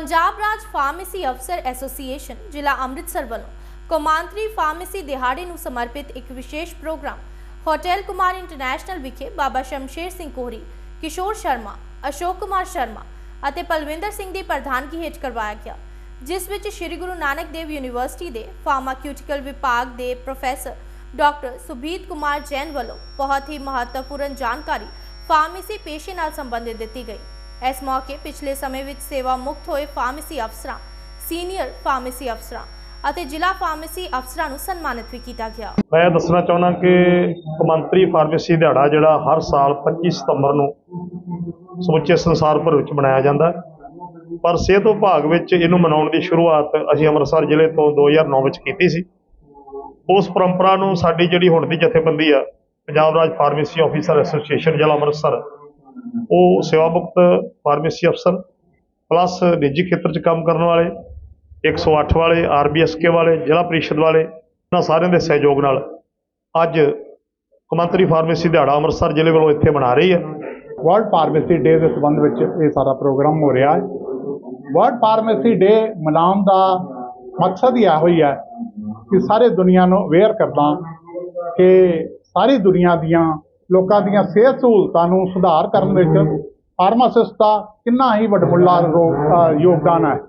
ਪੰਜਾਬ ਰਾਜ ਫਾਰਮੇਸੀ ਅਫਸਰ ਐਸੋਸੀਏਸ਼ਨ, ਜ਼ਿਲ੍ਹਾ ਅੰਮ੍ਰਿਤਸਰ ਵੱਲੋਂ ਕੌਮਾਂਤਰੀ ਫਾਰਮੇਸੀ ਦਿਹਾੜੇ ਨੂੰ ਸਮਰਪਿਤ ਇੱਕ ਵਿਸ਼ੇਸ਼ ਪ੍ਰੋਗਰਾਮ, ਹੋਟਲ ਕੁਮਾਰ ਇੰਟਰਨੈਸ਼ਨਲ ਵਿਖੇ ਬਾਬਾ ਸ਼ਮਸ਼ੇਰ ਸਿੰਘ ਕੋਹਰੀ, ਕਿਸ਼ੋਰ ਸ਼ਰਮਾ, ਅਸ਼ੋਕ ਕੁਮਾਰ ਸ਼ਰਮਾ ਅਤੇ ਪਲਵਿੰਦਰ ਸਿੰਘ ਦੀ ਪ੍ਰਧਾਨਗੀ ਹੇਠ ਕਰਵਾਇਆ ਗਿਆ, ਜਿਸ ਵਿੱਚ ਸ੍ਰੀ ਗੁਰੂ ਨਾਨਕ ਦੇਵ ਯੂਨੀਵਰਸਿਟੀ ਦੇ ਫਾਰਮਾਕਿਊਟੀਕਲ ਵਿਭਾਗ ਦੇ ਪ੍ਰੋਫੈਸਰ ਡਾਕਟਰ ਸੁਬੀਤ ਕੁਮਾਰ ਜੈਨ ਵੱਲੋਂ ਬਹੁਤ ਹੀ ਮਹੱਤਵਪੂਰਨ ਜਾਣਕਾਰੀ ਫਾਰਮੇਸੀ ਪੇਸ਼ੇ ਨਾਲ ਸੰਬੰਧਿਤ ਦਿੱਤੀ ਗਈ। ਇਸ ਮੌਕੇ ਪਿਛਲੇ ਸਮੇਂ ਵਿੱਚ ਸੇਵਾ ਮੁਕਤ ਹੋਏ ਫਾਰਮੇਸੀ ਅਫਸਰਾਂ, ਸੀਨੀਅਰ ਫਾਰਮੇਸੀ ਅਫਸਰਾਂ ਅਤੇ ਜ਼ਿਲ੍ਹਾ ਫਾਰਮੇਸੀ ਅਫਸਰਾਂ ਨੂੰ ਸਨਮਾਨਿਤ ਵੀ ਕੀਤਾ ਗਿਆ ਮੈਂ ਦੱਸਣਾ ਚਾਹੁੰਦਾ ਕਿ ਕੌਮਾਂਤਰੀ ਫਾਰਮੇਸੀ ਦਿਹਾੜਾ ਜਿਹੜਾ ਹਰ ਸਾਲ 25 ਸਤੰਬਰ ਨੂੰ ਸਮੁੱਚੇ ਸੰਸਾਰ ਭਰ ਵਿੱਚ ਮਨਾਇਆ ਜਾਂਦਾ ਹੈ। ਪਰ ਸਿਹਤ ਵਿਭਾਗ ਵਿੱਚ ਇਹਨੂੰ ਮਨਾਉਣ ਦੀ ਸ਼ੁਰੂਆਤ ਅਸੀਂ ਅੰਮ੍ਰਿਤਸਰ ਜ਼ਿਲ੍ਹੇ ਤੋਂ 2009 ਵਿੱਚ ਕੀਤੀ ਸੀ ਉਸ ਪਰੰਪਰਾ ਨੂੰ ਸਾਡੀ ਜਿਹੜੀ ਹੁਣ ਦੀ ਜਥੇਬੰਦੀ ਆ, ਪੰਜਾਬ ਰਾਜ ਫਾਰਮੇਸੀ ਆਫੀਸਰ ਐਸੋਸੀਏਸ਼ਨ ਜ਼ਿਲ੍ਹਾ ਅੰਮ੍ਰਿਤਸਰ ਉਹ ਸੇਵਾ ਮੁਕਤ ਫਾਰਮੇਸੀ ਅਫਸਰ, ਪਲੱਸ ਨਿੱਜੀ ਖੇਤਰ 'ਚ ਕੰਮ ਕਰਨ ਵਾਲੇ 108 ਵਾਲੇ ਆਰਬੀਐਸਕੇ ਵਾਲੇ, ਜ਼ਿਲ੍ਹਾ ਪ੍ਰੀਸ਼ਦ ਵਾਲੇ, ਇਹਨਾਂ ਸਾਰਿਆਂ ਦੇ ਸਹਿਯੋਗ ਨਾਲ ਅੱਜ ਕੌਮਾਂਤਰੀ ਫਾਰਮੇਸੀ ਦਿਹਾੜਾ ਅੰਮ੍ਰਿਤਸਰ ਜ਼ਿਲ੍ਹੇ ਵੱਲੋਂ ਇੱਥੇ ਮਨਾ ਰਹੀ ਹੈ। ਵਰਲਡ ਫਾਰਮੇਸੀ ਡੇ ਦੇ ਸੰਬੰਧ ਵਿੱਚ ਇਹ ਸਾਰਾ ਪ੍ਰੋਗਰਾਮ ਹੋ ਰਿਹਾ ਹੈ। ਵਰਲਡ ਫਾਰਮੇਸੀ ਡੇ ਮਨਾਉਣ ਦਾ ਮਕਸਦ ਹੀ ਇਹੋ ਹੀ ਹੈ ਕਿ ਸਾਰੇ ਦੁਨੀਆ ਨੂੰ ਅਵੇਅਰ ਕਰਦਾ ਕਿ ਸਾਰੀ ਦੁਨੀਆ ਦੀਆਂ ਲੋਕਾਂ ਦੀਆਂ ਸਿਹਤ ਸਹੂਲਤਾਂ ਨੂੰ ਸੁਧਾਰ ਕਰਨ ਵਿੱਚ ਫਾਰਮਾਸਿਸਟ ਦਾ ਕਿੰਨਾ ਹੀ ਵੱਡਮੁੱਲਾ ਯੋਗਦਾਨ ਹੈ।